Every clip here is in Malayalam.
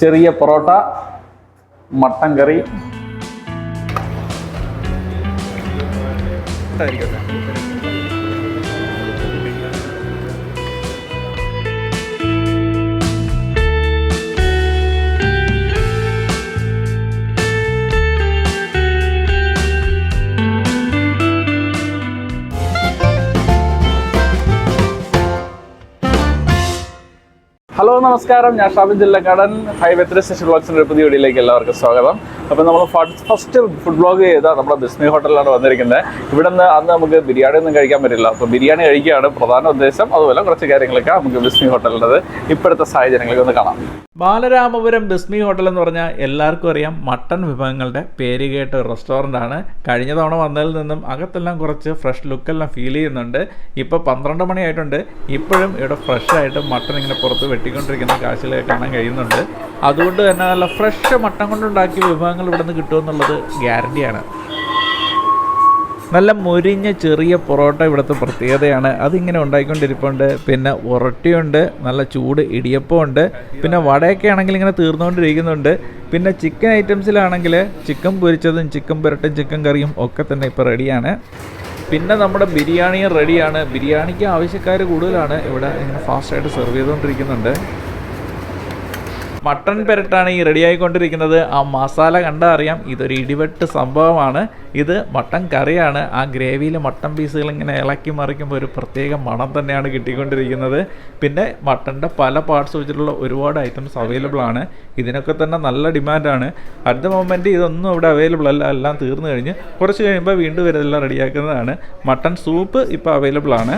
ചെറിയ പൊറോട്ട മട്ടൻ കറി. ഹലോ നമസ്കാരം. ഞാൻ Shabin Jillakkadan. Highway three station ബ്ലോഗ്സിന്റെ ഒരു പുതിയ വീഡിയോയിലേക്ക് എല്ലാവർക്കും സ്വാഗതം. അപ്പോൾ നമ്മൾ ഫസ്റ്റ് ഫുഡ് ബ്ലോഗ് ചെയ്ത നമ്മുടെ ബിസ്മി ഹോട്ടലിലാണ് വന്നിരിക്കുന്നത് ഇവിടെ നിന്ന് അന്ന് നമുക്ക് ബിരിയാണി ഒന്നും കഴിക്കാൻ പറ്റില്ല. അപ്പോൾ ബിരിയാണി കഴിക്കുകയാണ് പ്രധാന ഉദ്ദേശം. അതുപോലെ കുറച്ച് കാര്യങ്ങളൊക്കെ നമുക്ക് ബിസ്മി ഹോട്ടലിന്റെത് ഇപ്പോഴത്തെ സാഹചര്യങ്ങളൊക്കെ ഒന്ന് കാണാം. ബാലരാമപുരം ബിസ്മി ഹോട്ടൽ എന്ന് പറഞ്ഞാൽ എല്ലാവർക്കും അറിയാം മട്ടൺ വിഭവങ്ങളുടെ പേര് കേട്ട റെസ്റ്റോറന്റ് ആണ്. കഴിഞ്ഞ തവണ വന്നതിൽ നിന്നും അകത്തെല്ലാം കുറച്ച് ഫ്രഷ് ലുക്കെല്ലാം ഫീൽ ചെയ്യുന്നുണ്ട്. ഇപ്പോൾ പന്ത്രണ്ട് മണിയായിട്ടുണ്ട് ഇപ്പോഴും ഇവിടെ ഫ്രഷ് ആയിട്ട് മട്ടൺ ഇങ്ങനെ പുറത്ത് വെട്ടിക്കൊണ്ടിരിക്കുന്ന കാഴ്ചകളൊക്കെ കാണാൻ കഴിയുന്നുണ്ട്. അതുകൊണ്ട് തന്നെ നല്ല ഫ്രഷ് മട്ടൺ കൊണ്ടുണ്ടാക്കിയ വിഭവങ്ങൾ ഇവിടെ നിന്ന് കിട്ടുമെന്നുള്ളത് ഗ്യാരണ്ടിയാണ്. നല്ല മുരിഞ്ഞ ചെറിയ പൊറോട്ട ഇവിടുത്തെ പ്രത്യേകതയാണ്. അതിങ്ങനെ ഉണ്ടായിക്കൊണ്ടിരിപ്പുണ്ട്. പിന്നെ ഉറട്ടിയുണ്ട് നല്ല ചൂട് ഇടിയപ്പമുണ്ട്. പിന്നെ വടയൊക്കെ ആണെങ്കിൽ ഇങ്ങനെ തീർന്നുകൊണ്ടിരിക്കുന്നുണ്ട്. പിന്നെ ചിക്കൻ ഐറ്റംസിലാണെങ്കിൽ ചിക്കൻ പൊരിച്ചതും ചിക്കൻ പുരട്ടും ചിക്കൻ കറിയും ഒക്കെ തന്നെ ഇപ്പോൾ റെഡിയാണ്. പിന്നെ നമ്മുടെ ബിരിയാണിയും റെഡിയാണ്. ബിരിയാണിക്ക് ആവശ്യക്കാർ കൂടുതലാണ്. ഇവിടെ ഇങ്ങനെ ഫാസ്റ്റായിട്ട് സെർവ് ചെയ്തുകൊണ്ടിരിക്കുന്നുണ്ട്. മട്ടൺ പെരട്ടാണ് ഈ റെഡി ആയിക്കൊണ്ടിരിക്കുന്നത് ആ മസാല കണ്ടാൽ അറിയാം. ഇതൊരു ഇടിവെട്ട് സംഭവമാണ്. ഇത് മട്ടൺ കറിയാണ്. ആ ഗ്രേവിയിൽ മട്ടൺ പീസുകൾ ഇങ്ങനെ ഇളക്കി മറിക്കുമ്പോൾ ഒരു പ്രത്യേക മണം തന്നെയാണ് കിട്ടിക്കൊണ്ടിരിക്കുന്നത്. പിന്നെ മട്ടന്റെ പല പാർട്സ് വെച്ചിട്ടുള്ള ഒരുപാട് ഐറ്റംസ് അവൈലബിൾ ആണ്. ഇതിനൊക്കെ തന്നെ നല്ല ഡിമാൻഡാണ് അറ്റ് ദ മൊമെന്റ് ഇതൊന്നും ഇവിടെ അവൈലബിൾ അല്ല. എല്ലാം തീർന്നു കഴിഞ്ഞ് കുറച്ച് കഴിയുമ്പോൾ വീണ്ടും ഇതെല്ലാം റെഡിയാക്കുന്നതാണ് മട്ടൺ സൂപ്പ് ഇപ്പോൾ അവൈലബിൾ ആണ്.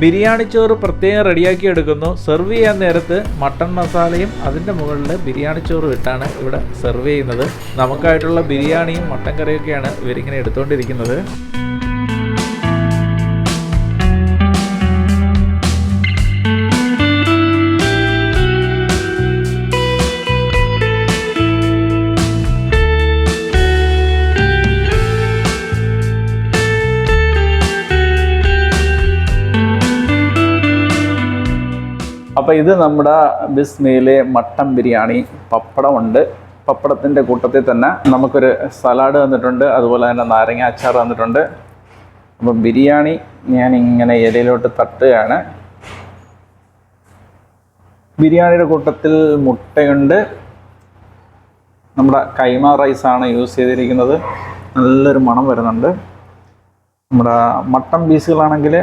ബിരിയാണി ചോറ് പ്രത്യേകം റെഡിയാക്കി എടുക്കുന്നു. സെർവ് ചെയ്യാൻ നേരത്ത് മട്ടൺ മസാലയും അതിന്റെ മുകളിൽ ബിരിയാണി ചോറും ഇട്ടാണ് ഇവിടെ സെർവ് ചെയ്യുന്നത്. നമുക്കായിട്ടുള്ള ബിരിയാണിയും മട്ടൻ കറിയൊക്കെയാണ് ഇവരിങ്ങനെ എടുത്തുകൊണ്ടിരിക്കുന്നത് അപ്പോൾ ഇത് നമ്മുടെ ബിസ്മിയിലെ മട്ടൻ ബിരിയാണി പപ്പടമുണ്ട്. പപ്പടത്തിന്റെ കൂട്ടത്തിൽ തന്നെ നമുക്കൊരു സലാഡ് തന്നിട്ടുണ്ട് അതുപോലെ തന്നെ നാരങ്ങ അച്ചാർ തന്നിട്ടുണ്ട്. അപ്പം ബിരിയാണി ഞാൻ ഇങ്ങനെ ഇലയിലോട്ട് തട്ടുകയാണ്. ബിരിയാണിയുടെ കൂട്ടത്തിൽ മുട്ടയുണ്ട്. നമ്മുടെ കൈമ റൈസാണ് യൂസ് ചെയ്തിരിക്കുന്നത്. നല്ലൊരു മണം വരുന്നുണ്ട്. നമ്മുടെ മട്ടൺ പീസുകളാണെങ്കിൽ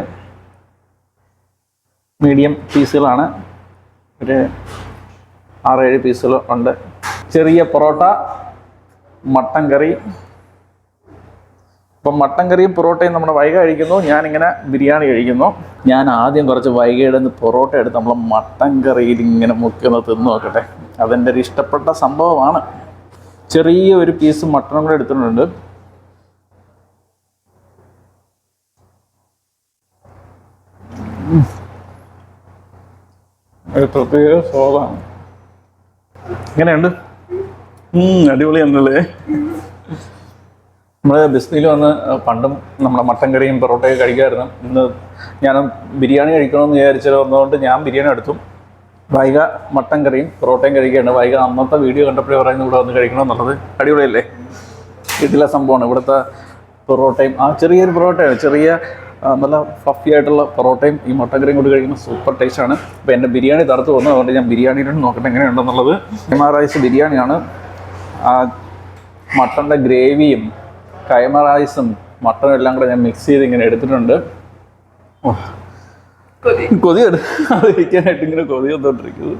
മീഡിയം പീസുകളാണ്. ഒരു ആറേഴ് പീസുകൾ ഉണ്ട്. ചെറിയ പൊറോട്ട മട്ടൻ കറി. ഇപ്പം മട്ടൻ കറിയും പൊറോട്ടയും നമ്മുടെ വൈക കഴിക്കുന്നു. ഞാനിങ്ങനെ ബിരിയാണി കഴിക്കുന്നു. ഞാൻ ആദ്യം കുറച്ച് വൈകയുടെ നിന്ന് പൊറോട്ട എടുത്ത് നമ്മൾ മട്ടൻ കറിയിൽ ഇങ്ങനെ മുക്കുന്ന തിന്നു നോക്കട്ടെ. അതെന്റെ ഒരു ഇഷ്ടപ്പെട്ട സംഭവമാണ്. ചെറിയ ഒരു പീസ് മട്ടനും കൂടെ എടുത്തിട്ടുണ്ട്. ഒരു പ്രത്യേക സ്വാദാണ്. എങ്ങനെയുണ്ട് അടിപൊളിയാണല്ലേ നമ്മൾ ബിസ്മിയിൽ വന്ന് പണ്ടും നമ്മുടെ മട്ടൻ കറിയും പൊറോട്ടയും കഴിക്കാമായിരുന്നു. ഇന്ന് ഞാൻ ബിരിയാണി കഴിക്കണമെന്ന് വിചാരിച്ചത് വന്നതുകൊണ്ട് ഞാൻ ബിരിയാണി എടുത്തു. വൈക മട്ടൻ കറിയും പൊറോട്ടയും കഴിക്കുകയാണ്. വൈക അന്നത്തെ വീഡിയോ കണ്ടപ്പോഴേ പറയുന്നത് ഇവിടെ വന്ന് കഴിക്കണം എന്നുള്ളത്. അടിപൊളിയല്ലേ? വീട്ടിലെ സംഭവമാണ്. ഇവിടുത്തെ പൊറോട്ടയും ആ ചെറിയൊരു പൊറോട്ടയാണ്. ചെറിയ നല്ല ഫഫി ആയിട്ടുള്ള പൊറോട്ടയും ഈ മട്ടൻ കറിയും കൂടി കഴിക്കുന്ന സൂപ്പർ ടേസ്റ്റാണ് അപ്പോൾ എന്റെ ബിരിയാണി തറുത്ത് വന്നു അതുകൊണ്ട് ഞാൻ ബിരിയാണിയിലും നോക്കട്ടെ എങ്ങനെയുണ്ടെന്നുള്ളത്. കൈമ റൈസ് ബിരിയാണിയാണ്. ആ മട്ടന്റെ ഗ്രേവിയും കൈമ റൈസും മട്ടനും എല്ലാം കൂടെ ഞാൻ മിക്സ് ചെയ്ത് ഇങ്ങനെ എടുത്തിട്ടുണ്ട്. കൊതി. കൊതിയുണ്ട് അത് കഴിക്കാനായിട്ട് ഇങ്ങനെ കൊതി വന്നുകൊണ്ടിരിക്കുന്നത്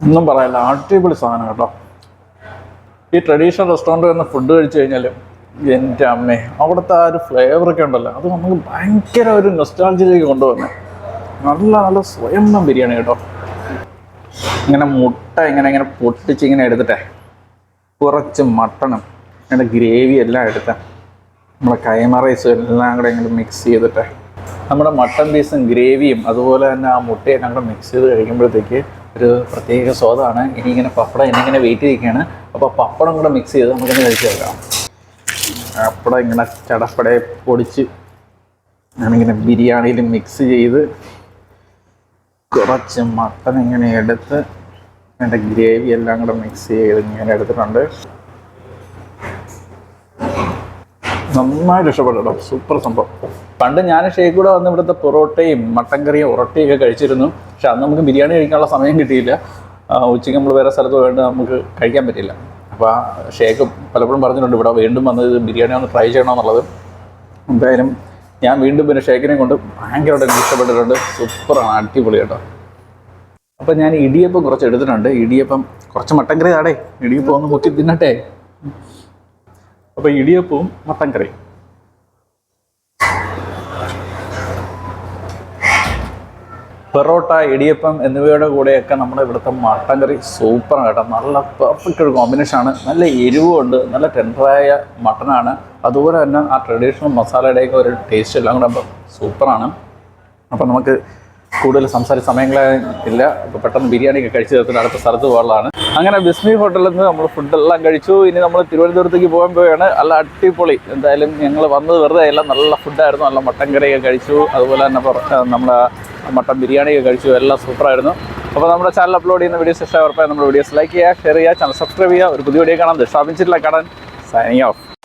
ഒന്നും പറയല്ല അടിപൊളി സാധനം കേട്ടോ. ഈ ട്രഡീഷണൽ റെസ്റ്റോറന്റ് നിന്ന് ഫുഡ് കഴിച്ചു കഴിഞ്ഞാൽ എന്റെ അമ്മേ അവിടുത്തെ ആ ഒരു ഫ്ലേവറൊക്കെ ഉണ്ടല്ലോ. അത് നമുക്ക് ഭയങ്കര ഒരു നൊസ്റ്റാൾജിയിലേക്ക് കൊണ്ടുവന്നെ. നല്ല നല്ല സ്വയംഭം ബിരിയാണി കേട്ടോ. ഇങ്ങനെ മുട്ട ഇങ്ങനെ ഇങ്ങനെ പൊട്ടിച്ച് ഇങ്ങനെ എടുത്തിട്ടെ കുറച്ച് മട്ടണം അതിന്റെ ഗ്രേവി എല്ലാം എടുത്ത നമ്മുടെ കൈമ എല്ലാം കൂടെ ഇങ്ങനെ മിക്സ് ചെയ്തിട്ട് നമ്മുടെ മട്ടൻ പീസും ഗ്രേവിയും അതുപോലെ തന്നെ ആ മുട്ടയെല്ലാം കൂടെ മിക്സ് ചെയ്ത് കഴിക്കുമ്പോഴത്തേക്ക് ഒരു പ്രത്യേക സ്വാദാണ്. ഇനി ഇങ്ങനെ പപ്പടം എന്നിങ്ങനെ വെയിറ്റ് ചെയ്യുകയാണ് അപ്പോൾ പപ്പടം കൂടെ മിക്സ് ചെയ്ത് നമുക്കൊന്ന് കഴിച്ച് നോക്കാം. പപ്പടം ഇങ്ങനെ ചടപ്പടെ പൊടിച്ച് ഞാനിങ്ങനെ ബിരിയാണിയിൽ മിക്സ് ചെയ്ത് കുറച്ച് മട്ടൻ ഇങ്ങനെ എടുത്ത് അതിന്റെ ഗ്രേവി എല്ലാം കൂടെ മിക്സ് ചെയ്ത് ഇങ്ങനെ എടുത്തിട്ടുണ്ട്. നന്നായിട്ട് ഇഷ്ടപ്പെട്ടു കേട്ടോ. സൂപ്പർ സംഭവം. പണ്ട് ഞാൻ ഷേക്ക് കൂടെ വന്ന് ഇവിടുത്തെ പൊറോട്ടയും മട്ടൻ കറിയും ഉറട്ടിയും ഒക്കെ കഴിച്ചിരുന്നു. പക്ഷെ അന്ന് നമുക്ക് ബിരിയാണി കഴിക്കാനുള്ള സമയം കിട്ടിയില്ല. ഉച്ചയ്ക്ക് നമ്മൾ വേറെ സ്ഥലത്ത് പോയിട്ട് നമുക്ക് കഴിക്കാൻ പറ്റില്ല അപ്പോൾ ആ ഷേക്ക് പലപ്പോഴും പറഞ്ഞിട്ടുണ്ട് ഇവിടെ വീണ്ടും വന്ന് ഇത് ബിരിയാണി ഒന്ന് ട്രൈ ചെയ്യണമെന്നുള്ളത്. എന്തായാലും ഞാൻ വീണ്ടും പിന്നെ ഷേക്കിനെ കൊണ്ട് ഭയങ്കരമായിട്ട് ഇഷ്ടപ്പെട്ടിട്ടുണ്ട്. സൂപ്പറാണ് അടിപൊളി കേട്ടോ. അപ്പം ഞാൻ ഇടിയപ്പം കുറച്ച് എടുത്തിട്ടുണ്ട്. ഇടിയപ്പം കുറച്ച് മട്ടൻ കറി താടേ. ഇടിയപ്പം ഒന്ന് മുക്കി തിന്നട്ടെ. അപ്പോൾ ഇടിയപ്പവും മട്ടൻ കറിയും പെറോട്ട ഇടിയപ്പം എന്നിവയുടെ കൂടെയൊക്കെ നമ്മുടെ ഇവിടുത്തെ മട്ടൻ കറി സൂപ്പറാണ് കേട്ടോ. നല്ല പെർഫെക്റ്റ് ഒരു കോമ്പിനേഷനാണ് നല്ല എരിവുമുണ്ട് നല്ല ടെൻഡറായ മട്ടനാണ് അതുപോലെ തന്നെ ആ ട്രഡീഷണൽ മസാലയുടെയൊക്കെ ഒരു ടേസ്റ്റ് എല്ലാം കൂടെ സൂപ്പറാണ്. അപ്പം നമുക്ക് കൂടുതൽ സംസാരിച്ച സമയങ്ങളില്ല അപ്പോൾ പെട്ടെന്ന് ബിരിയാണി ഒക്കെ കഴിച്ച് തീർത്തിട്ട് അടുത്ത സ്ഥലത്ത് പോകാനുള്ളതാണ്. അങ്ങനെ ബിസ്മി ഹോട്ടലിൽ നിന്ന് നമ്മൾ ഫുഡെല്ലാം കഴിച്ചു. ഇനി നമ്മൾ തിരുവനന്തപുരത്തേക്ക് പോകാൻ പോവുകയാണ്. നല്ല അടിപൊളി. എന്തായാലും ഞങ്ങൾ വന്നത് വെറുതെ അല്ല. നല്ല ഫുഡായിരുന്നു നല്ല മട്ടൻ കറിയൊക്കെ കഴിച്ചു. അതുപോലെ തന്നെ നമ്മുടെ മട്ടൻ ബിരിയാണിയൊക്കെ കഴിച്ചു. എല്ലാം സൂപ്പറായിരുന്നു. അപ്പോൾ നമ്മുടെ ചാനൽ അപ്ലോഡ് ചെയ്യുന്ന വീഡിയോസ് ഇഷ്ടമായി ഉറപ്പായി നമ്മുടെ വീഡിയോസ് ലൈക്ക് ചെയ്യുക ഷെയർ ചെയ്യുക ചാനൽ സബ്സ്ക്രൈബ് ചെയ്യുക. ഒരു പുതിയ വീഡിയോ കാണാൻ ഷോപ്പിംഗ് ചിറ്റിലെ കാണാൻ സൈനിങ് ഓഫ്